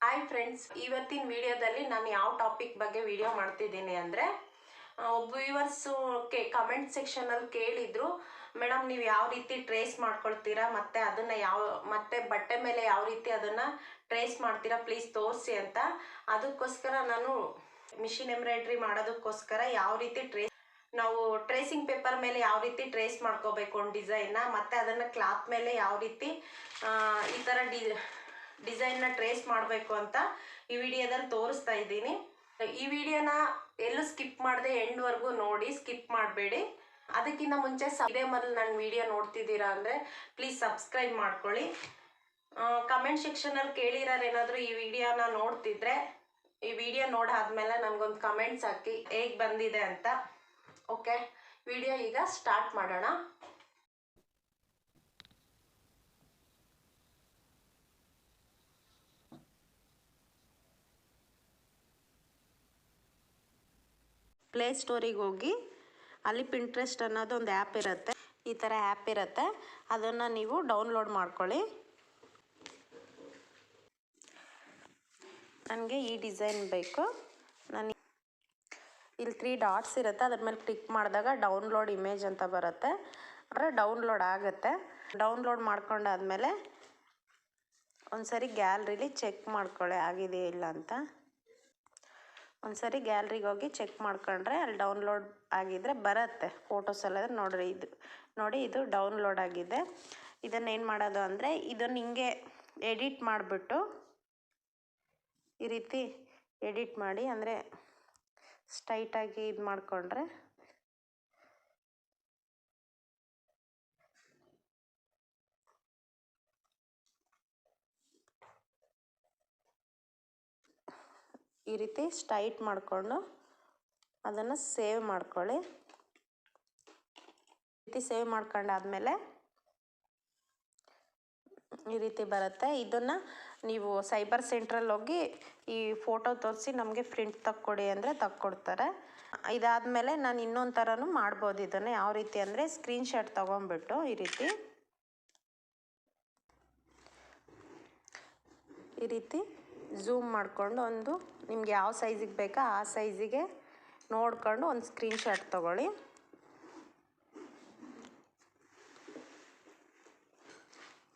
Hi friends ಇವತ್ತಿನ ವಿಡಿಯೋದಲ್ಲಿ ನಾನು ಯಾವ ಟಾಪಿಕ್ ಬಗ್ಗೆ ವಿಡಿಯೋ ಮಾಡ್ತಿದ್ದೀನಿ ಅಂದರೆ ಒಬ್ಬ ವ್ಯೂವರ್ಸು ಕೆ ಕಮೆಂಟ್ ಸೆಕ್ಷನಲ್ಲಿ ಕೇಳಿದರು ಮೇಡಮ್ ನೀವು ಯಾವ ರೀತಿ ಟ್ರೇಸ್ ಮಾಡ್ಕೊಳ್ತೀರಾ? ಮತ್ತು ಅದನ್ನು ಯಾವ, ಮತ್ತು ಬಟ್ಟೆ ಮೇಲೆ ಯಾವ ರೀತಿ ಅದನ್ನು ಟ್ರೇಸ್ ಮಾಡ್ತೀರಾ? ಪ್ಲೀಸ್ ತೋರಿಸಿ ಅಂತ. ಅದಕ್ಕೋಸ್ಕರ ನಾನು ಮಿಷಿನ್ ಎಂಬ್ರಾಯ್ಡ್ರಿ ಮಾಡೋದಕ್ಕೋಸ್ಕರ ಯಾವ ರೀತಿ ಟ್ರೇಸ್ ನಾವು ಟ್ರೇಸಿಂಗ್ ಪೇಪರ್ ಮೇಲೆ ಯಾವ ರೀತಿ ಟ್ರೇಸ್ ಮಾಡ್ಕೋಬೇಕು ಒಂದು ಡಿಸೈನ್ನ ಮತ್ತು ಅದನ್ನು ಕ್ಲಾತ್ ಮೇಲೆ ಯಾವ ರೀತಿ ಈ ಥರ ಡಿ ಡಿಸೈನ್ನ ಟ್ರೇಸ್ ಮಾಡಬೇಕು ಅಂತ ಈ ವಿಡಿಯೋದಲ್ಲಿ ತೋರಿಸ್ತಾ ಇದ್ದೀನಿ. ಈ ವಿಡಿಯೋನ ಎಲ್ಲೂ ಸ್ಕಿಪ್ ಮಾಡದೆ ಎಂಡ್ವರೆಗೂ ನೋಡಿ, ಸ್ಕಿಪ್ ಮಾಡಬೇಡಿ. ಅದಕ್ಕಿಂತ ಮುಂಚೆ ಇದೇ ಮೊದಲು ನನ್ನ ವಿಡಿಯೋ ನೋಡ್ತಿದ್ದೀರಾ ಅಂದರೆ ಪ್ಲೀಸ್ ಸಬ್ಸ್ಕ್ರೈಬ್ ಮಾಡ್ಕೊಳ್ಳಿ. ಕಮೆಂಟ್ ಸೆಕ್ಷನಲ್ಲಿ ಕೇಳಿರೋರು ಏನಾದರೂ ಈ ವಿಡಿಯೋನ ನೋಡ್ತಿದ್ರೆ, ಈ ವಿಡಿಯೋ ನೋಡಾದ್ಮೇಲೆ ನನಗೊಂದು ಕಮೆಂಟ್ಸ್ ಹಾಕಿ ಹೇಗೆ ಬಂದಿದೆ ಅಂತ. ಓಕೆ ವಿಡಿಯೋ ಈಗ ಸ್ಟಾರ್ಟ್ ಮಾಡೋಣ. ಪ್ಲೇ ಸ್ಟೋರಿಗೆ ಹೋಗಿ ಅಲ್ಲಿ ಪಿಂಟ್ರೆಸ್ಟ್ ಅನ್ನೋದು ಒಂದು ಆ್ಯಪ್ ಇರುತ್ತೆ. ಈ ಥರ ಆ್ಯಪ್ ಇರುತ್ತೆ. ಅದನ್ನು ನೀವು ಡೌನ್ಲೋಡ್ ಮಾಡ್ಕೊಳ್ಳಿ. ನನಗೆ ಈ ಡಿಸೈನ್ ಬೇಕು. ನಾನು ಇಲ್ಲಿ ತ್ರೀ ಡಾಟ್ಸ್ ಇರುತ್ತೆ. ಅದ್ರ ಮೇಲೆ ಕ್ಲಿಕ್ ಮಾಡಿದಾಗ ಡೌನ್ಲೋಡ್ ಇಮೇಜ್ ಅಂತ ಬರುತ್ತೆ. ಅಂದರೆ ಡೌನ್ಲೋಡ್ ಆಗುತ್ತೆ. ಡೌನ್ಲೋಡ್ ಮಾಡ್ಕೊಂಡಾದ್ಮೇಲೆ ಒಂದು ಸರಿ ಗ್ಯಾಲ್ರಿಲಿ ಚೆಕ್ ಮಾಡ್ಕೊಳ್ಳಿ. ಆಗಿದೆಯಾ ಇಲ್ಲ ಅಂತ. ಒಂದ್ಸರಿ ಗ್ಯಾಲ್ರಿಗೆ ಹೋಗಿ ಚೆಕ್ ಮಾಡ್ಕೊಂಡ್ರೆ ಅಲ್ಲಿ ಡೌನ್ಲೋಡ್ ಆಗಿದ್ರೆ ಬರುತ್ತೆ. ಫೋಟೋಸ್ ಎಲ್ಲ ನೋಡ್ರಿ ಇದು, ನೋಡಿ ಇದು ಡೌನ್ಲೋಡ್ ಆಗಿದೆ. ಇದನ್ನು ಏನು ಮಾಡೋದು ಅಂದರೆ ಇದನ್ನು ಹಿಂಗೆ ಎಡಿಟ್ ಮಾಡಿಬಿಟ್ಟು ಈ ರೀತಿ ಎಡಿಟ್ ಮಾಡಿ ಅಂದರೆ ಸ್ಟೈಟಾಗಿ ಇದು ಮಾಡಿಕೊಂಡ್ರೆ ಈ ರೀತಿ ಸ್ಟ್ರೈಟ್ ಮಾಡಿಕೊಂಡು ಅದನ್ನು ಸೇವ್ ಮಾಡ್ಕೊಳ್ಳಿ. ಈ ರೀತಿ ಸೇವ್ ಮಾಡ್ಕೊಂಡಾದ್ಮೇಲೆ ಈ ರೀತಿ ಬರುತ್ತೆ. ಇದನ್ನು ನೀವು ಸೈಬರ್ ಸೆಂಟ್ರಲ್ಲಿ ಹೋಗಿ ಈ ಫೋಟೋ ತೋರಿಸಿ ನಮಗೆ ಪ್ರಿಂಟ್ ತಕ್ಕೊಡಿ ಅಂದರೆ ತಕ್ಕೊಡ್ತಾರೆ. ಇದಾದಮೇಲೆ ನಾನು ಇನ್ನೊಂದು ಥರನೂ ಮಾಡ್ಬೋದು ಇದನ್ನು. ಯಾವ ರೀತಿ ಅಂದರೆ ಸ್ಕ್ರೀನ್ಶಾಟ್ ತೊಗೊಂಬಿಟ್ಟು ಈ ರೀತಿ. ಈ ರೀತಿ ಝೂಮ್ ಮಾಡಿಕೊಂಡು ಒಂದು ನಿಮ್ಗೆ ಯಾವ ಸೈಜಿಗೆ ಬೇಕೋ ಆ ಸೈಜಿಗೆ ನೋಡ್ಕೊಂಡು ಒಂದು ಸ್ಕ್ರೀನ್ಶಾಟ್ ತೊಗೊಳ್ಳಿ.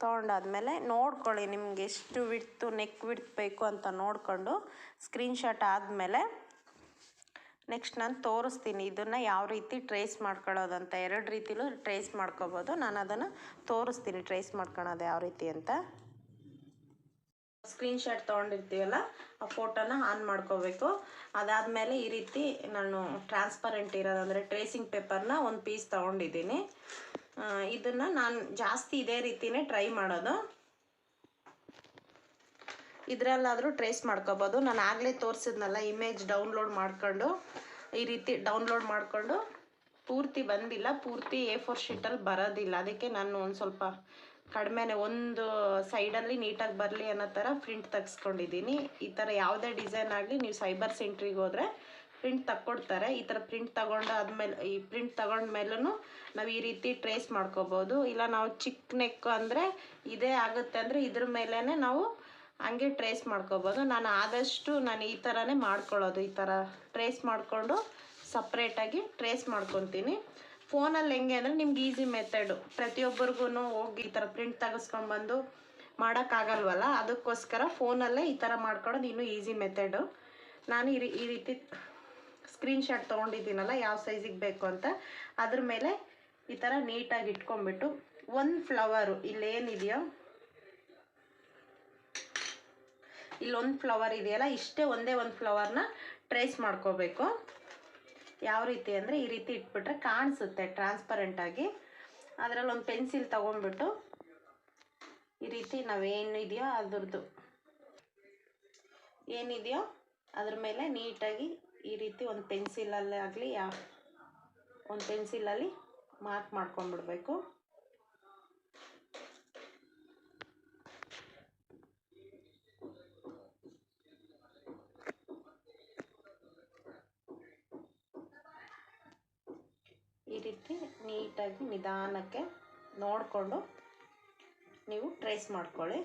ತೊಗೊಂಡಾದ್ಮೇಲೆ ನೋಡ್ಕೊಳ್ಳಿ ನಿಮ್ಗೆ ಎಷ್ಟು ವಿಡ್ತು ನೆಕ್ ವಿಡ್ತ್ ಬೇಕು ಅಂತ ನೋಡಿಕೊಂಡು ಸ್ಕ್ರೀನ್ಶಾಟ್ ಆದಮೇಲೆ ನೆಕ್ಸ್ಟ್ ನಾನು ತೋರಿಸ್ತೀನಿ ಇದನ್ನು ಯಾವ ರೀತಿ ಟ್ರೇಸ್ ಮಾಡ್ಕೊಳ್ಳೋದಂತ ಎರಡು ರೀತಿಲೂ ಟ್ರೇಸ್ ಮಾಡ್ಕೋಬೋದು. ನಾನು ಅದನ್ನು ತೋರಿಸ್ತೀನಿ ಟ್ರೇಸ್ ಮಾಡ್ಕೊಳೋದು ಯಾವ ರೀತಿ ಅಂತ. ಸ್ಕ್ರೀನ್ಶಾಟ್ ತೊಗೊಂಡಿರ್ತೀವಲ್ಲ, ಆ ಫೋಟೋನ ಆನ್ ಮಾಡ್ಕೋಬೇಕು. ಅದಾದಮೇಲೆ ಈ ರೀತಿ ನಾನು ಟ್ರಾನ್ಸ್ಪರೆಂಟ್ ಇರೋದಂದರೆ ಟ್ರೇಸಿಂಗ್ ಪೇಪರ್ನ ಒಂದು ಪೀಸ್ ತೊಗೊಂಡಿದ್ದೀನಿ. ಇದನ್ನು ನಾನು ಜಾಸ್ತಿ ಇದೇ ರೀತಿನೇ ಟ್ರೈ ಮಾಡೋದು. ಇದರಲ್ಲಾದರೂ ಟ್ರೇಸ್ ಮಾಡ್ಕೋಬೋದು. ನಾನು ಆಗಲೇ ತೋರಿಸಿದ್ನಲ್ಲ ಇಮೇಜ್ ಡೌನ್ಲೋಡ್ ಮಾಡ್ಕೊಂಡು, ಈ ರೀತಿ ಡೌನ್ಲೋಡ್ ಮಾಡಿಕೊಂಡು ಪೂರ್ತಿ ಬಂದಿಲ್ಲ, ಪೂರ್ತಿ ಎ ಫೋರ್ ಶೀಟಲ್ಲಿ ಬರೋದಿಲ್ಲ. ಅದಕ್ಕೆ ನಾನು ಒಂದು ಸ್ವಲ್ಪ ಕಡಿಮೆನೆ ಒಂದು ಸೈಡಲ್ಲಿ ನೀಟಾಗಿ ಬರಲಿ ಅನ್ನೋ ಥರ ಪ್ರಿಂಟ್ ತೆಗ್ಸ್ಕೊಂಡಿದ್ದೀನಿ. ಈ ಥರ ಯಾವುದೇ ಡಿಸೈನ್ ಆಗಲಿ ನೀವು ಸೈಬರ್ ಸೆಂಟ್ರಿಗೆ ಹೋದರೆ ಪ್ರಿಂಟ್ ತಕ್ಕೊಡ್ತಾರೆ. ಈ ಥರ ಪ್ರಿಂಟ್ ತಗೊಂಡಾದ್ಮೇಲೆ ಈ ಪ್ರಿಂಟ್ ತಗೊಂಡ್ಮೇಲೂ ನಾವು ಈ ರೀತಿ ಟ್ರೇಸ್ ಮಾಡ್ಕೋಬೋದು. ಇಲ್ಲ ನಾವು ಚಿಕ್ಕ ನೆಕ್ ಅಂದರೆ ಇದೇ ಆಗುತ್ತೆ ಅಂದರೆ ಇದ್ರ ಮೇಲೇ ನಾವು ಹಂಗೆ ಟ್ರೇಸ್ ಮಾಡ್ಕೋಬೋದು. ನಾನು ಆದಷ್ಟು ನಾನು ಈ ಥರನೇ ಮಾಡ್ಕೊಳ್ಳೋದು. ಈ ಥರ ಟ್ರೇಸ್ ಮಾಡಿಕೊಂಡು ಸಪ್ರೇಟಾಗಿ ಟ್ರೇಸ್ ಮಾಡ್ಕೊತೀನಿ. ಫೋನಲ್ಲಿ ಹೆಂಗೆ ಅಂದರೆ ನಿಮ್ಗೆ ಈಸಿ ಮೆಥಡು ಪ್ರತಿಯೊಬ್ಬರಿಗೂ ಹೋಗಿ ಈ ಥರ ಪ್ರಿಂಟ್ ತೆಗೆಸ್ಕೊಂಡು ಬಂದು ಮಾಡೋಕ್ಕಾಗಲ್ವಲ್ಲ? ಅದಕ್ಕೋಸ್ಕರ ಫೋನಲ್ಲೇ ಈ ಥರ ಮಾಡ್ಕೊಡೋದು ಇನ್ನೂ ಈಸಿ ಮೆಥಡು ನಾನು ಈ ಈ ರೀತಿ ಸ್ಕ್ರೀನ್ಶಾಟ್ ತೊಗೊಂಡಿದ್ದೀನಲ್ಲ, ಯಾವ ಸೈಜಿಗೆ ಬೇಕು ಅಂತ. ಅದ್ರ ಮೇಲೆ ಈ ಥರ ನೀಟಾಗಿ ಇಟ್ಕೊಂಡ್ಬಿಟ್ಟು ಒಂದು ಫ್ಲವರು ಇಲ್ಲೇನಿದೆಯೋ? ಇಲ್ಲೊಂದು ಫ್ಲವರ್ ಇದೆಯಲ್ಲ, ಇಷ್ಟೇ ಒಂದೇ ಒಂದು ಫ್ಲವರ್ನ ಟ್ರೇಸ್ ಮಾಡ್ಕೋಬೇಕು. ಯಾವ ರೀತಿ ಅಂದರೆ ಈ ರೀತಿ ಇಟ್ಬಿಟ್ರೆ ಕಾಣಿಸುತ್ತೆ ಟ್ರಾನ್ಸ್ಪರೆಂಟಾಗಿ ಅದರಲ್ಲಿ ಒಂದು ಪೆನ್ಸಿಲ್ ತೊಗೊಂಡ್ಬಿಟ್ಟು ಈ ರೀತಿ ನಾವೇನು ಇದೆಯೋ ಅದ್ರದ್ದು. ಏನಿದೆಯೋ ಅದ್ರ ಮೇಲೆ ನೀಟಾಗಿ ಈ ರೀತಿ ಒಂದು ಪೆನ್ಸಿಲಲ್ಲೇ ಆಗಲಿ ಯಾ, ಒಂದು ಪೆನ್ಸಿಲಲ್ಲಿ ಮಾರ್ಕ್ ಮಾಡ್ಕೊಂಡ್ಬಿಡ್ಬೇಕು. ಹಾಕಿ ನೀಟಾಗಿ ನಿಧಾನಕ್ಕೆ ನೋಡಿಕೊಂಡು ನೀವು ಟ್ರೇಸ್ ಮಾಡ್ಕೊಳ್ಳಿ.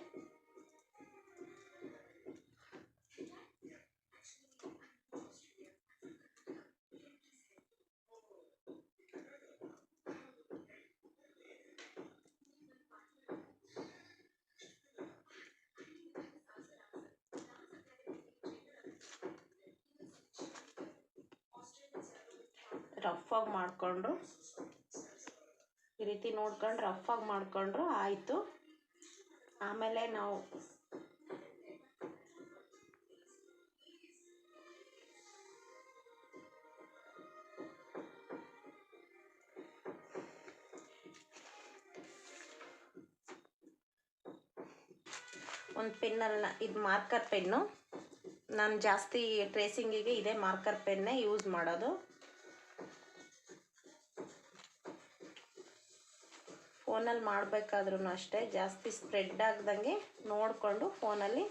ರಫ್ ಆಗಿ ಮಾಡಿಕೊಂಡು ಈ ರೀತಿ ನೋಡ್ಕೊಂಡು ರಫಾಗಿ ಮಾಡಿಕೊಂಡ್ರು ಆಯಿತು. ಆಮೇಲೆ ನಾವು ಒಂದು ಪೆನ್ನಲ್ಲಿ ಇದು ಮಾರ್ಕರ್ ಪೆನ್ನು ನಾನು ಜಾಸ್ತಿ ಟ್ರೇಸಿಂಗಿಗೆ ಇದೇ ಮಾರ್ಕರ್ ಪೆನ್ನೇ ಯೂಸ್ ಮಾಡೋದು. ಫೋನಲ್ಲಿ ಮಾಡಬೇಕಾದ್ರೂ ಅಷ್ಟೇ. ಜಾಸ್ತಿ ಸ್ಪ್ರೆಡ್ ಆಗ್ದಂಗೆ ನೋಡಿಕೊಂಡು ಫೋನಲ್ಲಿ.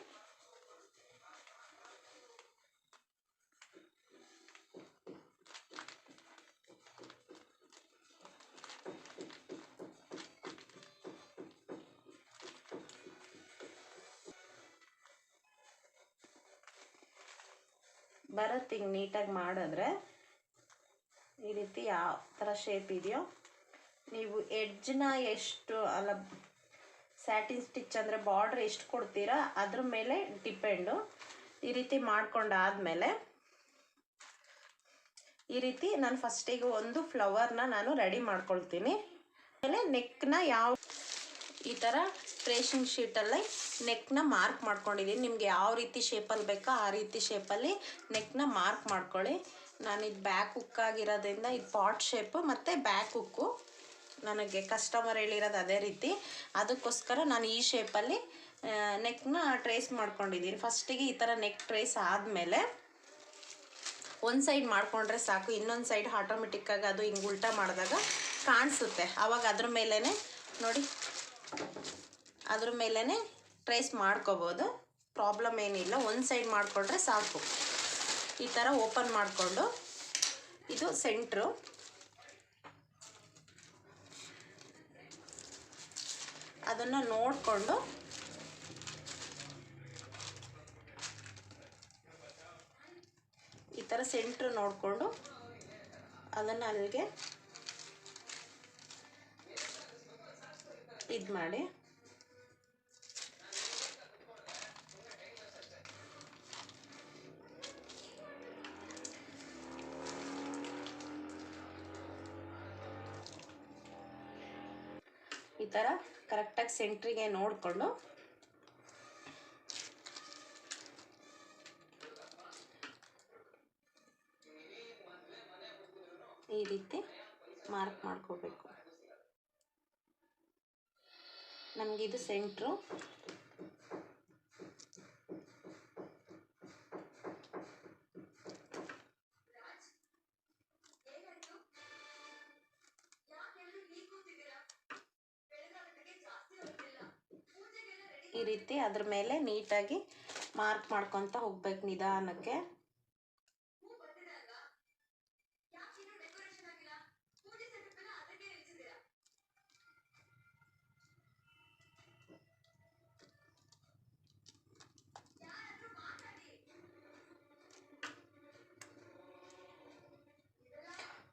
ಬರುತ್ತೆ ಹಿಂಗೆ ನೀಟಾಗಿ ಮಾಡಿದ್ರೆ ಈ ರೀತಿ ಯಾವ ಥರ ಶೇಪ್ ಇದೆಯೋ ನೀವು ಎಡ್ಜ್ನ ಎಷ್ಟು, ಅಲ್ಲ ಸ್ಯಾಟಿನ್ ಸ್ಟಿಚ್ ಅಂದರೆ ಬಾರ್ಡ್ರ್ ಎಷ್ಟು ಕೊಡ್ತೀರಾ, ಅದ್ರ ಮೇಲೆ ಡಿಪೆಂಡು ಈ ರೀತಿ ಮಾಡ್ಕೊಂಡಾದ್ಮೇಲೆ ಈ ರೀತಿ ನಾನು ಫಸ್ಟಿಗೆ ಒಂದು ಫ್ಲವರ್ನ ನಾನು ರೆಡಿ ಮಾಡ್ಕೊಳ್ತೀನಿ. ಆಮೇಲೆ ನೆಕ್ನ ಯಾವ ಈ ಥರ ಟ್ರೇಷಿಂಗ್ ಶೀಟಲ್ಲಿ ನೆಕ್ನ ಮಾರ್ಕ್ ಮಾಡ್ಕೊಂಡಿದ್ದೀನಿ. ನಿಮ್ಗೆ ಯಾವ ರೀತಿ ಶೇಪಲ್ಲಿ ಬೇಕೋ ಆ ರೀತಿ ಶೇಪಲ್ಲಿ ನೆಕ್ನ ಮಾರ್ಕ್ ಮಾಡ್ಕೊಳ್ಳಿ. ನಾನು ಇದು ಬ್ಯಾಕ್ ಹುಕ್ ಆಗಿರೋದ್ರಿಂದ ಇದು ಪಾಟ್ ಶೇಪು ಮತ್ತು ಬ್ಯಾಕ್ ಹುಕ್ಕು ನನಗೆ ಕಸ್ಟಮರ್ ಹೇಳಿರೋದು ಅದೇ ರೀತಿ. ಅದಕ್ಕೋಸ್ಕರ ನಾನು ಈ ಶೇಪಲ್ಲಿ ನೆಕ್ನ ಟ್ರೇಸ್ ಮಾಡ್ಕೊಂಡಿದ್ದೀನಿ. ಫಸ್ಟಿಗೆ ಈ ಥರ ನೆಕ್ ಟ್ರೇಸ್ ಆದಮೇಲೆ ಒಂದು ಸೈಡ್ ಮಾಡಿಕೊಂಡ್ರೆ ಸಾಕು. ಇನ್ನೊಂದು ಸೈಡ್ ಆಟೋಮೆಟಿಕ್ಕಾಗಿ ಅದು ಹಿಂಗೆ ಉಲ್ಟಾ ಮಾಡಿದಾಗ ಕಾಣಿಸುತ್ತೆ. ಆವಾಗ ಅದ್ರ ಮೇಲೇ ನೋಡಿ, ಅದ್ರ ಮೇಲೇ ಟ್ರೇಸ್ ಮಾಡ್ಕೋಬೋದು. ಪ್ರಾಬ್ಲಮ್ ಏನಿಲ್ಲ. ಒಂದು ಸೈಡ್ ಮಾಡಿಕೊಂಡ್ರೆ ಸಾಕು. ಈ ಥರ ಓಪನ್ ಮಾಡಿಕೊಂಡು ಇದು ಸೆಂಟ್ರು ಅದನ್ನು ನೋಡಿಕೊಂಡು ಈ ಥರ ಸೆಂಟ್ರ್ ನೋಡಿಕೊಂಡು ಅದನ್ನು ಅಲ್ಲಿಗೆ ಇದು ಮಾಡಿ ಸೆಂಟ್ರಿಗೆ ನೋಡಿಕೊಂಡು. ಈ ರೀತಿ ಮಾರ್ಕ್ ಮಾಡ್ಕೋಬೇಕು. ನಮಗಿದು ಸೆಂಟ್ರು. ಈ ರೀತಿ ಅದ್ರ ಮೇಲೆ ನೀಟಾಗಿ ಮಾರ್ಕ್ ಮಾಡ್ಕೊತ ಹೋಗ್ಬೇಕು ನಿಧಾನಕ್ಕೆ.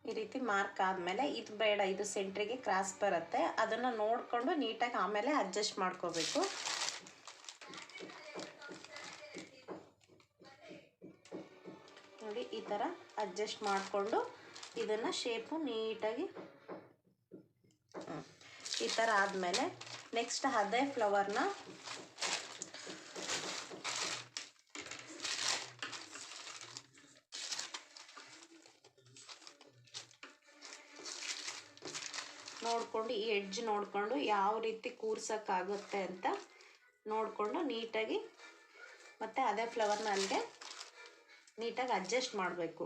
ಈ ರೀತಿ ಮಾರ್ಕ್ ಆದಮೇಲೆ ಇದು ಬೇಡ, ಇದು ಸೆಂಟ್ರಿಗೆ ಕ್ರಾಸ್ ಬರುತ್ತೆ. ಅದನ್ನು ನೋಡಿಕೊಂಡು ನೀಟಾಗಿ ಆಮೇಲೆ ಅಡ್ಜಸ್ಟ್ ಮಾಡ್ಕೋಬೇಕು ನೋಡಿ ಈ ಥರ ಅಡ್ಜಸ್ಟ್ ಮಾಡಿಕೊಂಡು ಇದನ್ನು ಶೇಪು ನೀಟಾಗಿ. ಈ ಥರ ಆದಮೇಲೆ ನೆಕ್ಸ್ಟ್ ಅದೇ ಫ್ಲವರ್ನ ನೋಡಿಕೊಂಡು ಈ ಎಡ್ಜ್ ನೋಡಿಕೊಂಡು ಯಾವ ರೀತಿ ಕೂರ್ಸೋಕ್ಕಾಗುತ್ತೆ ಅಂತ ನೋಡಿಕೊಂಡು ನೀಟಾಗಿ ಮತ್ತು ಅದೇ ಫ್ಲವರ್ನ ಅಲ್ಲಿಗೆ ನೀಟಾಗಿ ಅಡ್ಜಸ್ಟ್ ಮಾಡಬೇಕು.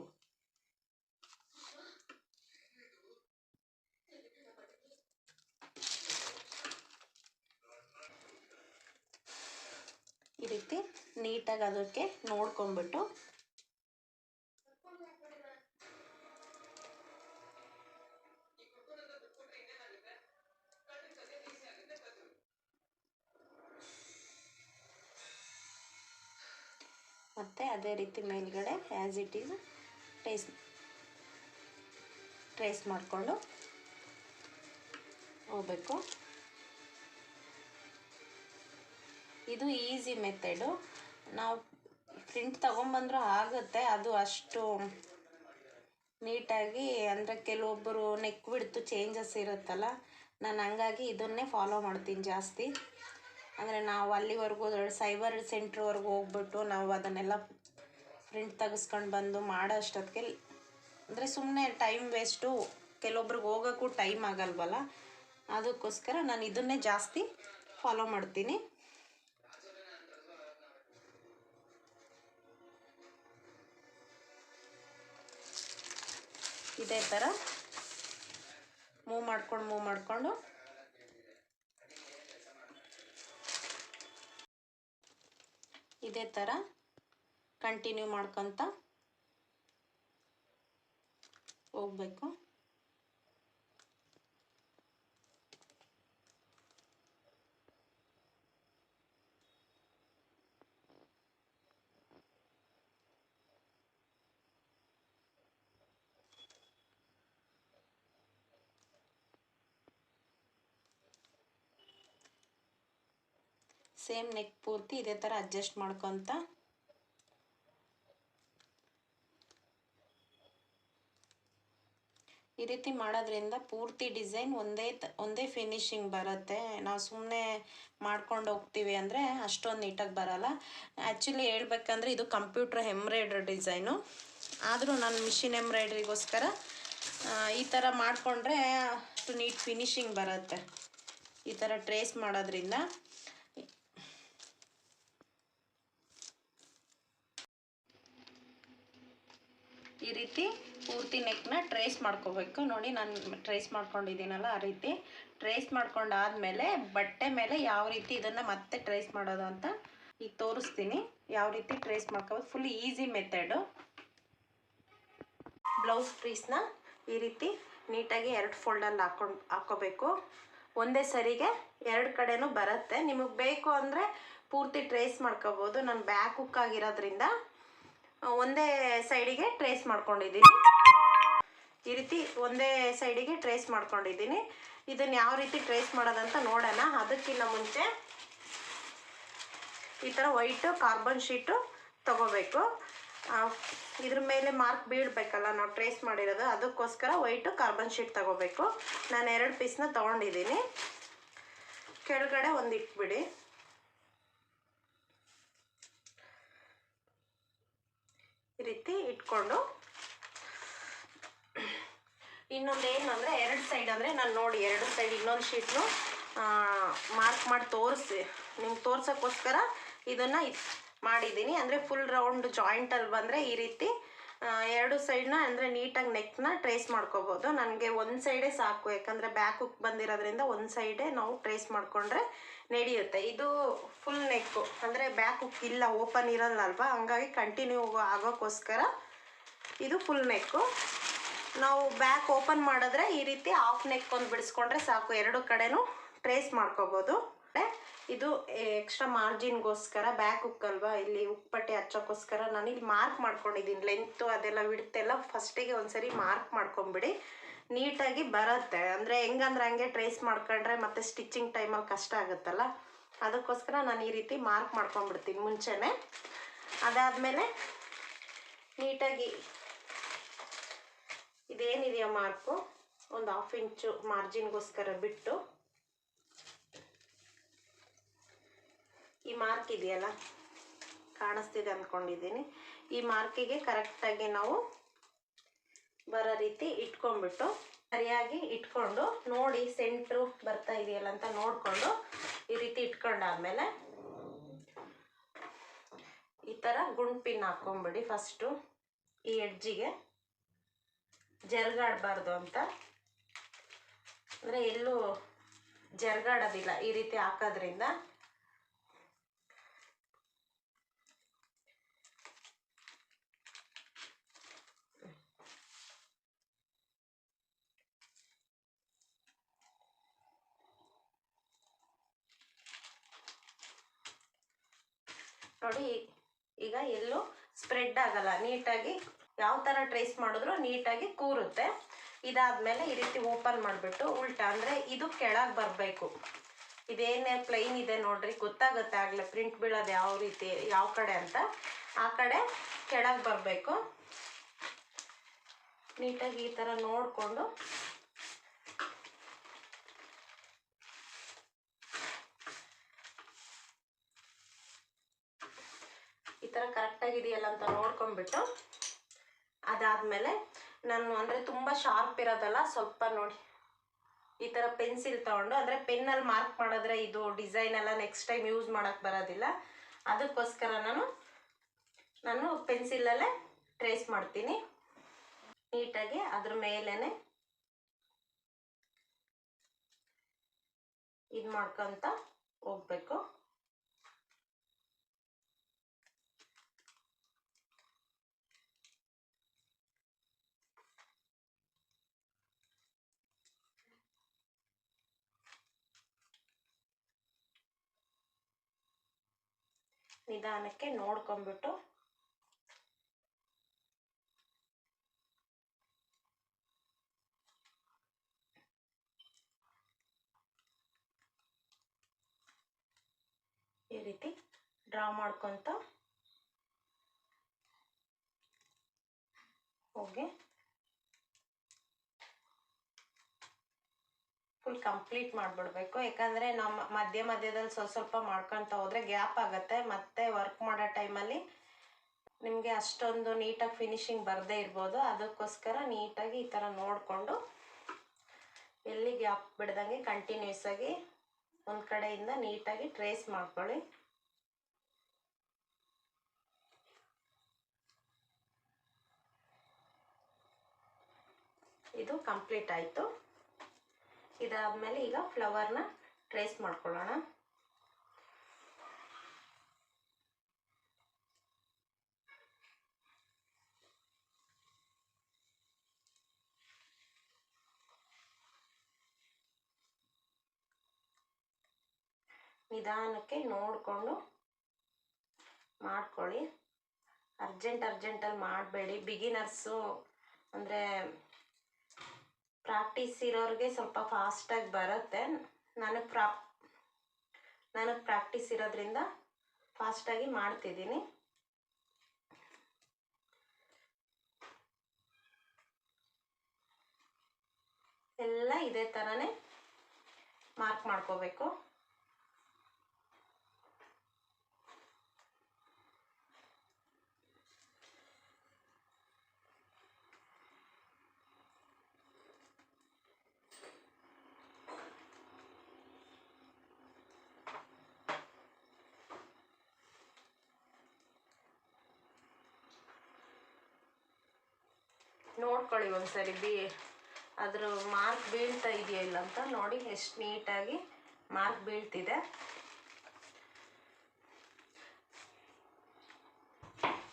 ಈ ರೀತಿ ನೀಟಾಗಿ ಅದಕ್ಕೆ ನೋಡ್ಕೊಂಬಿಟ್ಟು ಮತ್ತು ಅದೇ ರೀತಿ ಮೇಲ್ಗಡೆ as it is trace trace ಮಾಡಿಕೊಂಡು ಹೋಗ್ಬೇಕು. ಇದು ಈಸಿ ಮೆಥಡು. ನಾವು ಪ್ರಿಂಟ್ ತೊಗೊಂಬಂದ್ರೂ ಆಗುತ್ತೆ. ಅದು ಅಷ್ಟು ನೀಟಾಗಿ ಅಂದರೆ ಕೆಲವೊಬ್ಬರು ನೆಕ್ ಬಿಡ್ತು ಚೇಂಜಸ್ ಇರುತ್ತಲ್ಲ. ನಾನು ಹಂಗಾಗಿ ಇದನ್ನೇ ಫಾಲೋ ಮಾಡ್ತೀನಿ ಜಾಸ್ತಿ. ಅಂದರೆ ನಾವು ಅಲ್ಲಿವರೆಗೂ ಸೈಬರ್ ಸೆಂಟ್ರ್ವರೆಗೂ ಹೋಗ್ಬಿಟ್ಟು ನಾವು ಅದನ್ನೆಲ್ಲ ಪ್ರಿಂಟ್ ತೆಗೆಸ್ಕೊಂಡು ಬಂದು ಮಾಡೋ ಅಷ್ಟೊತ್ತಿಗೆ ಅಂದರೆ ಸುಮ್ಮನೆ ಟೈಮ್ ವೇಸ್ಟು ಕೆಲವೊಬ್ರಿಗೆ ಹೋಗೋಕ್ಕೂ ಟೈಮ್ ಆಗಲ್ವಲ್ಲ. ಅದಕ್ಕೋಸ್ಕರ ನಾನು ಇದನ್ನೇ ಜಾಸ್ತಿ ಫಾಲೋ ಮಾಡ್ತೀನಿ. ಇದೇ ಥರ ಮೂವ್ ಮಾಡ್ಕೊಂಡು ಮೂವ್ ಮಾಡಿಕೊಂಡು ಇದೇ ಥರ ಕಂಟಿನ್ಯೂ ಮಾಡ್ಕೊತ ಹೋಗ್ಬೇಕು. ಸೇಮ್ ನೆಕ್ ಪೂರ್ತಿ ಇದೇ ಥರ ಅಡ್ಜಸ್ಟ್ ಮಾಡ್ಕೊತ ಈ ರೀತಿ ಮಾಡೋದ್ರಿಂದ ಪೂರ್ತಿ ಡಿಸೈನ್ ಒಂದೇ ಒಂದೇ ಫಿನಿಶಿಂಗ್ ಬರುತ್ತೆ. ನಾವು ಸುಮ್ಮನೆ ಮಾಡ್ಕೊಂಡು ಹೋಗ್ತೀವಿ ಅಂದರೆ ಅಷ್ಟೊಂದು ನೀಟಾಗಿ ಬರಲ್ಲ. ಆ್ಯಕ್ಚುಲಿ ಹೇಳ್ಬೇಕಂದ್ರೆ ಇದು ಕಂಪ್ಯೂಟ್ರ್ ಎಂಬ್ರಾಯ್ಡ್ರಿ ಡಿಸೈನು ಆದರೂ ನಾನು ಮಿಷಿನ್ ಎಂಬ್ರಾಯ್ಡ್ರಿಗೋಸ್ಕರ ಈ ಥರ ಮಾಡಿಕೊಂಡ್ರೆ ಅಷ್ಟು ನೀಟ್ ಫಿನಿಶಿಂಗ್ ಬರುತ್ತೆ. ಈ ಥರ ಟ್ರೇಸ್ ಮಾಡೋದ್ರಿಂದ. ಈ ರೀತಿ ಪೂರ್ತಿ ನೆಕ್ನ ಟ್ರೇಸ್ ಮಾಡ್ಕೋಬೇಕು. ನೋಡಿ ನಾನು ಟ್ರೇಸ್ ಮಾಡ್ಕೊಂಡಿದ್ದೀನಲ್ಲ ಆ ರೀತಿ. ಟ್ರೇಸ್ ಮಾಡ್ಕೊಂಡಾದಮೇಲೆ ಬಟ್ಟೆ ಮೇಲೆ ಯಾವ ರೀತಿ ಇದನ್ನು ಮತ್ತೆ ಟ್ರೇಸ್ ಮಾಡೋದು ಅಂತ ಈಗ ತೋರಿಸ್ತೀನಿ. ಯಾವ ರೀತಿ ಟ್ರೇಸ್ ಮಾಡ್ಕೋಬೋದು ಫುಲ್ ಈಸಿ ಮೆಥಡು ಬ್ಲೌಸ್ ಪೀಸ್ನ ಈ ರೀತಿ ನೀಟಾಗಿ ಎರಡು ಫೋಲ್ಡಲ್ಲಿ ಹಾಕೊಂಡು ಹಾಕ್ಕೋಬೇಕು ಒಂದೇ ಸರಿಗೆ ಎರಡು ಕಡೆನೂ ಬರುತ್ತೆ. ನಿಮಗೆ ಬೇಕು ಅಂದರೆ ಪೂರ್ತಿ ಟ್ರೇಸ್ ಮಾಡ್ಕೋಬೋದು. ನಾನು ಬ್ಯಾಕ್ ಹುಕ್ ಆಗಿರೋದ್ರಿಂದ ಒಂದೇ ಸೈಡಿಗೆ ಟ್ರೇಸ್ ಮಾಡ್ಕೊಂಡಿದ್ದೀನಿ. ಈ ರೀತಿ ಒಂದೇ ಸೈಡಿಗೆ ಟ್ರೇಸ್ ಮಾಡ್ಕೊಂಡಿದ್ದೀನಿ. ಇದನ್ನು ಯಾವ ರೀತಿ ಟ್ರೇಸ್ ಮಾಡೋದಂತ ನೋಡೋಣ. ಅದಕ್ಕಿಂತ ಮುಂಚೆ ಈ ಥರ ವೈಟು, ಕಾರ್ಬನ್ ಶೀಟು ತಗೋಬೇಕು. ಇದ್ರ ಮೇಲೆ ಮಾರ್ಕ್ ಬೀಳಬೇಕಲ್ಲ ನಾವು ಟ್ರೇಸ್ ಮಾಡಿರೋದು. ಅದಕ್ಕೋಸ್ಕರ ವೈಟು, ಕಾರ್ಬನ್ ಶೀಟ್ ತಗೋಬೇಕು. ನಾನು ಎರಡು ಪೀಸ್ನ ತೊಗೊಂಡಿದ್ದೀನಿ. ಕೆಳಗಡೆ ಒಂದು ಇಟ್ಬಿಡಿ ರೀತಿ ಇಟ್ಕೊಂಡು ಇನ್ನೊಂದು ಏನು ಎರಡು ಸೈಡ್ ಅಂದರೆ ನಾನು ನೋಡಿ, ಎರಡು ಸೈಡ್ ಇನ್ನೊಂದು ಶೀಟ್ನು ಮಾರ್ಕ್ ಮಾಡಿ ತೋರಿಸಿ. ನಿಮ್ಗೆ ತೋರ್ಸೋಕ್ಕೋಸ್ಕರ ಇದನ್ನು ಮಾಡಿದ್ದೀನಿ. ಅಂದರೆ ಫುಲ್ ರೌಂಡ್ ಜಾಯಿಂಟಲ್ಲಿ ಬಂದರೆ ಈ ರೀತಿ ಎರಡು ಸೈಡ್ನ ಅಂದರೆ ನೀಟಾಗಿ ನೆಕ್ನ ಟ್ರೇಸ್ ಮಾಡ್ಕೋಬೋದು. ನನಗೆ ಒಂದು ಸೈಡೇ ಸಾಕು. ಯಾಕಂದರೆ ಬ್ಯಾಕ್ ಬಂದಿರೋದ್ರಿಂದ ಒಂದು ಸೈಡೇ ನಾವು ಟ್ರೇಸ್ ಮಾಡಿಕೊಂಡ್ರೆ ನಡೆಯುತ್ತೆ. ಇದು ಫುಲ್ ನೆಕ್ಕು ಅಂದರೆ ಬ್ಯಾಕ್ ಇಲ್ಲ ಓಪನ್ ಇರಲ್ಲ ಅಲ್ವಾ ಹಂಗಾಗಿ ಕಂಟಿನ್ಯೂ ಆಗೋಕ್ಕೋಸ್ಕರ ಇದು ಫುಲ್ ನೆಕ್ಕು ನಾವು ಬ್ಯಾಕ್ ಓಪನ್ ಮಾಡಿದ್ರೆ ಈ ರೀತಿ ಹಾಫ್ ನೆಕ್ ಒಂದು ಬಿಡಿಸ್ಕೊಂಡ್ರೆ ಸಾಕು. ಎರಡು ಕಡೆನೂ ಟ್ರೇಸ್ ಮಾಡ್ಕೋಬೋದು. ಇದು ಎಕ್ಸ್ಟ್ರಾ ಮಾರ್ಜಿನ್ಗೋಸ್ಕರ ಬ್ಯಾಕ್ ಹುಕ್ ಅಲ್ವಾ? ಇಲ್ಲಿ ಉಪ್ಪಟ್ಟೆ ಹಚ್ಚೋಕ್ಕೋಸ್ಕರ ನಾನು ಇಲ್ಲಿ ಮಾರ್ಕ್ ಮಾಡ್ಕೊಂಡಿದ್ದೀನಿ. ಲೆಂತು ಅದೆಲ್ಲ ವಿಡ್ತೆಲ್ಲ ಫಸ್ಟಿಗೆ ಒಂದ್ಸರಿ ಮಾರ್ಕ್ ಮಾಡ್ಕೊಂಬಿಡಿ. ನೀಟಾಗಿ ಬರುತ್ತೆ. ಅಂದರೆ ಹೆಂಗಂದ್ರೆ ಹಂಗೆ ಟ್ರೇಸ್ ಮಾಡ್ಕೊಂಡ್ರೆ ಮತ್ತೆ ಸ್ಟಿಚಿಂಗ್ ಟೈಮಲ್ಲಿ ಕಷ್ಟ ಆಗುತ್ತಲ್ಲ? ಅದಕ್ಕೋಸ್ಕರ ನಾನು ಈ ರೀತಿ ಮಾರ್ಕ್ ಮಾಡ್ಕೊಂಡ್ಬಿಡ್ತೀನಿ ಮುಂಚೆನೇ. ಅದಾದಮೇಲೆ ನೀಟಾಗಿ ಇದೇನಿದೆಯಾ ಮಾರ್ಕು? ಒಂದು ಹಾಫ್ ಇಂಚು ಮಾರ್ಜಿನ್ಗೋಸ್ಕರ ಬಿಟ್ಟು. ಈ ಮಾರ್ಕ್ ಇದೆಯಲ್ಲ? ಕಾಣಿಸ್ತಿದೆ ಅಂದ್ಕೊಂಡಿದ್ದೀನಿ ಈ ಮಾರ್ಕಿಗೆ ಕರೆಕ್ಟಾಗಿ ನಾವು ಬರೋ ರೀತಿ ಇಟ್ಕೊಂಡ್ಬಿಟ್ಟು ಸರಿಯಾಗಿ ಇಟ್ಕೊಂಡು ನೋಡಿ ಸೆಂಟ್ರು ಬರ್ತಾ ಇದೆಯಲ್ಲ ಅಂತ ನೋಡಿಕೊಂಡು ಈ ರೀತಿ ಇಟ್ಕೊಂಡಾದ್ಮೇಲೆ ಈ ಥರ ಗುಂಡ್ ಪಿನ್ ಹಾಕ್ಕೊಂಬಿಡಿ ಫಸ್ಟು ಈ ಎಡ್ಜಿಗೆ. ಜರ್ಗಾಡಬಾರ್ದು ಅಂತ. ಅಂದರೆ ಎಲ್ಲೂ ಜರ್ಗಾಡೋದಿಲ್ಲ ಈ ರೀತಿ ಹಾಕೋದ್ರಿಂದ. ನೋಡಿ ಈಗ ಎಲ್ಲೂ ಸ್ಪ್ರೆಡ್ ಆಗಲ್ಲ. ನೀಟಾಗಿ ಯಾವ ಥರ ಟ್ರೇಸ್ ಮಾಡಿದ್ರು ನೀಟಾಗಿ ಕೂರುತ್ತೆ. ಇದಾದಮೇಲೆ ಈ ರೀತಿ ಓಪನ್ ಮಾಡಿಬಿಟ್ಟು ಉಲ್ಟಾ ಅಂದರೆ ಇದು ಕೆಳಗೆ ಬರಬೇಕು. ಇದೇನೇ ಪ್ಲೈನ್ ಇದೆ ನೋಡ್ರಿ, ಗೊತ್ತಾಗುತ್ತೆ ಆಗಲೇ. ಪ್ರಿಂಟ್ ಬೀಳೋದು ಯಾವ ರೀತಿ, ಯಾವ ಕಡೆ ಅಂತ. ಆ ಕಡೆ ಕೆಳಗೆ ಬರಬೇಕು. ನೀಟಾಗಿ ಈ ಥರ ನೋಡಿಕೊಂಡು ಈ ಥರ ಕರೆಕ್ಟಾಗಿದೆಯಲ್ಲ ಅಂತ ನೋಡ್ಕೊಂಬಿಟ್ಟು ಅದಾದಮೇಲೆ ನಾನು ಅಂದರೆ ತುಂಬ ಶಾರ್ಪ್ ಇರೋದಲ್ಲ, ಸ್ವಲ್ಪ ನೋಡಿ. ಈ ಥರ ಪೆನ್ಸಿಲ್ ತೊಗೊಂಡು, ಅಂದರೆ ಪೆನ್ನಲ್ಲಿ ಮಾರ್ಕ್ ಮಾಡಿದ್ರೆ ಇದು ಡಿಸೈನ್ ಎಲ್ಲ ನೆಕ್ಸ್ಟ್ ಟೈಮ್ ಯೂಸ್ ಮಾಡೋಕ್ಕೆ ಬರೋದಿಲ್ಲ. ಅದಕ್ಕೋಸ್ಕರ ನಾನು ನಾನು ಪೆನ್ಸಿಲಲ್ಲೇ ಟ್ರೇಸ್ ಮಾಡ್ತೀನಿ. ನೀಟಾಗಿ ಅದ್ರ ಮೇಲೇ ಇದು ಮಾಡ್ಕೊತ ಹೋಗ್ಬೇಕು. ನಿಧಾನಕ್ಕೆ ನೋಡ್ಕೊಂಬಿಟ್ಟು ಈ ರೀತಿ ಡ್ರಾ ಮಾಡ್ಕೊತ ಹೋಗಿ ಫುಲ್ ಕಂಪ್ಲೀಟ್ ಮಾಡಿಬಿಡ್ಬೇಕು. ಯಾಕಂದರೆ ನಮ್ಮ ಮಧ್ಯ ಮಧ್ಯದಲ್ಲಿ ಸ್ವಲ್ಪ ಸ್ವಲ್ಪ ಮಾಡ್ಕೊತ ಹೋದರೆ ಗ್ಯಾಪ್ ಆಗುತ್ತೆ. ಮತ್ತೆ ವರ್ಕ್ ಮಾಡೋ ಟೈಮಲ್ಲಿ ನಿಮಗೆ ಅಷ್ಟೊಂದು ನೀಟಾಗಿ ಫಿನಿಶಿಂಗ್ ಬರದೇ ಇರ್ಬೋದು. ಅದಕ್ಕೋಸ್ಕರ ನೀಟಾಗಿ ಈ ಥರ ನೋಡಿಕೊಂಡು ಎಲ್ಲಿ ಗ್ಯಾಪ್ ಬಿಡ್ದಂಗೆ ಕಂಟಿನ್ಯೂಸ್ ಆಗಿ ಒಂದು ಕಡೆಯಿಂದ ನೀಟಾಗಿ ಟ್ರೇಸ್ ಮಾಡ್ಕೊಳ್ಳಿ. ಇದು ಕಂಪ್ಲೀಟ್ ಆಯಿತು. ಇದಾದಮೇಲೆ ಈಗ ಫ್ಲವರ್ನ ಟ್ರೇಸ್ ಮಾಡ್ಕೊಳ್ಳೋಣ. ನಿಧಾನಕ್ಕೆ ನೋಡಿಕೊಂಡು ಮಾಡ್ಕೊಳ್ಳಿ. ಅರ್ಜೆಂಟ್ ಅರ್ಜೆಂಟಲ್ಲಿ ಮಾಡಬೇಡಿ. ಬಿಗಿನರ್ಸು ಅಂದರೆ ಪ್ರಾಕ್ಟೀಸ್ ಇರೋರಿಗೆ ಸ್ವಲ್ಪ ಫಾಸ್ಟಾಗಿ ಬರುತ್ತೆ. ನನಗೆ ಪ್ರಾಪ್ ನನಗೆ ಪ್ರಾಕ್ಟೀಸ್ ಇರೋದ್ರಿಂದ ಫಾಸ್ಟಾಗಿ ಮಾಡ್ತಿದ್ದೀನಿ. ಎಲ್ಲ ಇದೇ ಥರನೇ ಮಾರ್ಕ್ ಮಾಡ್ಕೋಬೇಕು. ನೋಡ್ಕೊಳ್ಳಿ ಒಂದ್ಸರಿ ಬಿ. ಅದ್ರ ಮಾರ್ಕ್ ಬೀಳ್ತಾ ಇದೆಯಾ ಇಲ್ಲ ಅಂತ ನೋಡಿ, ಎಷ್ಟು ನೀಟಾಗಿ ಮಾರ್ಕ್ ಬೀಳ್ತಿದೆ.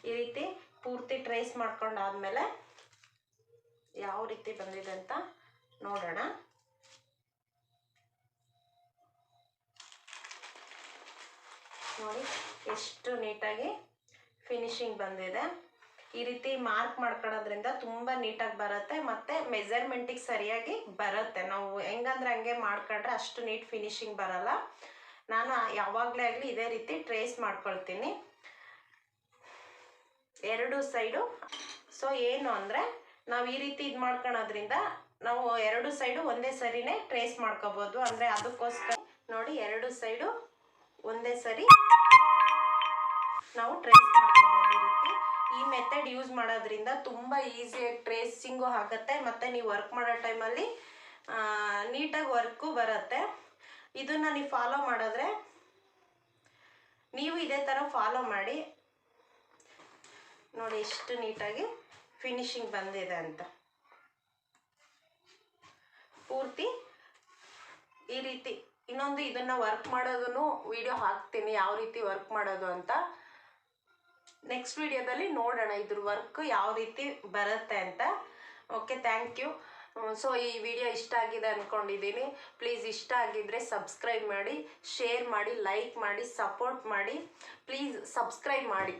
ಈ ರೀತಿ ಪೂರ್ತಿ ಟ್ರೇಸ್ ಮಾಡ್ಕೊಂಡಾದ್ಮೇಲೆ ಯಾವ ರೀತಿ ಬಂದಿದೆ ಅಂತ ನೋಡೋಣ. ನೋಡಿ, ಎಷ್ಟು ನೀಟಾಗಿ ಫಿನಿಶಿಂಗ್ ಬಂದಿದೆ. ಈ ರೀತಿ ಮಾರ್ಕ್ ಮಾಡ್ಕೊಳ್ಳೋದ್ರಿಂದ ತುಂಬ ನೀಟಾಗಿ ಬರುತ್ತೆ ಮತ್ತು ಮೆಜರ್ಮೆಂಟಿಗೆ ಸರಿಯಾಗಿ ಬರುತ್ತೆ. ನಾವು ಹೆಂಗಂದ್ರೆ ಹಂಗೆ ಮಾಡ್ಕೊಂಡ್ರೆ ಅಷ್ಟು ನೀಟ್ ಫಿನಿಶಿಂಗ್ ಬರಲ್ಲ. ನಾನು ಯಾವಾಗಲೇ ಆಗಲಿ ಇದೇ ರೀತಿ ಟ್ರೇಸ್ ಮಾಡ್ಕೊಳ್ತೀನಿ. ಎರಡು ಸೈಡು ಸೊ ಏನು ಅಂದರೆ ನಾವು ಈ ರೀತಿ ಇದು ಮಾಡ್ಕೊಳೋದ್ರಿಂದ ನಾವು ಎರಡು ಸೈಡು ಒಂದೇ ಸರಿನೇ ಟ್ರೇಸ್ ಮಾಡ್ಕೋಬೋದು. ಅಂದರೆ ಅದಕ್ಕೋಸ್ಕರ ನೋಡಿ ಎರಡು ಸೈಡು ಒಂದೇ ಸರಿ ನಾವು ಟ್ರೇಸ್ ಮಾಡ್ಕೋಬೋದು ಈ ರೀತಿ. ಈ ಮೆಥಡ್ ಯೂಸ್ ಮಾಡೋದ್ರಿಂದ ತುಂಬ ಈಸಿಯಾಗಿ ಟ್ರೇಸಿಂಗು ಆಗುತ್ತೆ, ಮತ್ತು ನೀವು ವರ್ಕ್ ಮಾಡೋ ಟೈಮಲ್ಲಿ ನೀಟಾಗಿ ವರ್ಕು ಬರುತ್ತೆ. ಇದನ್ನು ನೀವು ಫಾಲೋ ಮಾಡಿದ್ರೆ, ನೀವು ಇದೇ ಥರ ಫಾಲೋ ಮಾಡಿ, ನೋಡಿ ಎಷ್ಟು ನೀಟಾಗಿ ಫಿನಿಶಿಂಗ್ ಬಂದಿದೆ ಅಂತ. ಪೂರ್ತಿ ಈ ರೀತಿ, ಇನ್ನೊಂದು ಇದನ್ನು ವರ್ಕ್ ಮಾಡೋದನ್ನು ವಿಡಿಯೋ ಹಾಕ್ತೀನಿ, ಯಾವ ರೀತಿ ವರ್ಕ್ ಮಾಡೋದು ಅಂತ. ನೆಕ್ಸ್ಟ್ ವಿಡಿಯೋದಲ್ಲಿ ನೋಡೋಣ ಇದ್ರ ವರ್ಕ್ ಯಾವ ರೀತಿ ಬರುತ್ತೆ ಅಂತ. ಓಕೆ ಥ್ಯಾಂಕ್ ಯು ಸೊ ಈ ವಿಡಿಯೋ ಇಷ್ಟ ಆಗಿದೆ ಅಂದ್ಕೊಂಡಿದ್ದೀನಿ ಪ್ಲೀಸ್ ಇಷ್ಟ ಆಗಿದ್ದರೆ ಸಬ್ಸ್ಕ್ರೈಬ್ ಮಾಡಿ ಶೇರ್ ಮಾಡಿ ಲೈಕ್ ಮಾಡಿ ಸಪೋರ್ಟ್ ಮಾಡಿ. ಪ್ಲೀಸ್ ಸಬ್ಸ್ಕ್ರೈಬ್ ಮಾಡಿ.